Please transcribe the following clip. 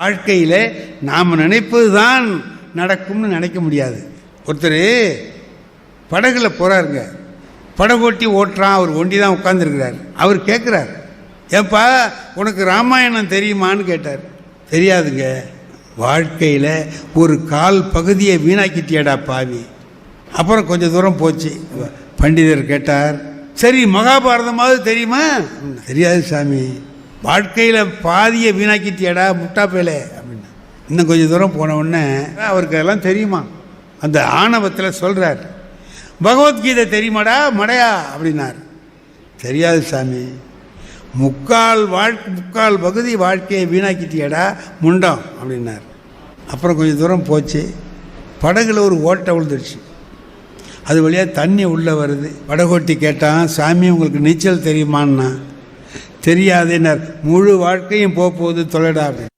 வாழ்க்கையில் நாம் நினைப்பது தான் நடக்கும்னு நினைக்க முடியாது. ஒருத்தர் படகுல போகிறாருங்க படகோட்டி ஓட்டுறான் அவர் ஒண்டி தான் உட்காந்துருக்கிறார் அவர் கேட்குறார் ஏப்பா உனக்கு ராமாயணம் தெரியுமான்னு கேட்டார். தெரியாதுங்க. வாழ்க்கையில் ஒரு கால் பகுதியை வீணாக்கிட்டியாடா பாவி. அப்புறம் கொஞ்சம் தூரம் போச்சு. பண்டிதர் கேட்டார் சரி மகாபாரதமாவது தெரியுமா? தெரியாது சாமி. வாழ்க்கையில் பாதியை வீணாக்கிட்டியடா முட்டா பேலே அப்படின்னா. இன்னும் கொஞ்சம் தூரம் போன உடனே அவருக்கு அதெல்லாம் தெரியுமா? அந்த ஆணவத்தில் சொல்கிறார் பகவத்கீதை தெரியுமாடா மடையா அப்படின்னார். தெரியாது சாமி. முக்கால் வாழ்க்கை முக்கால் பகுதி வாழ்க்கையை வீணாக்கிட்டியடா முண்டம் அப்படின்னார். அப்புறம் கொஞ்சம் தூரம் போச்சு. படகுல ஒரு ஓட்டை விழுந்துருச்சு. அது வழியாக தண்ணி உள்ளே வருது. படகோட்டி கேட்டான் சாமி உங்களுக்கு நீச்சல் தெரியுமான்னா? தெரியாதுன்னார் முழு வாழ்க்கையும் போக போகுது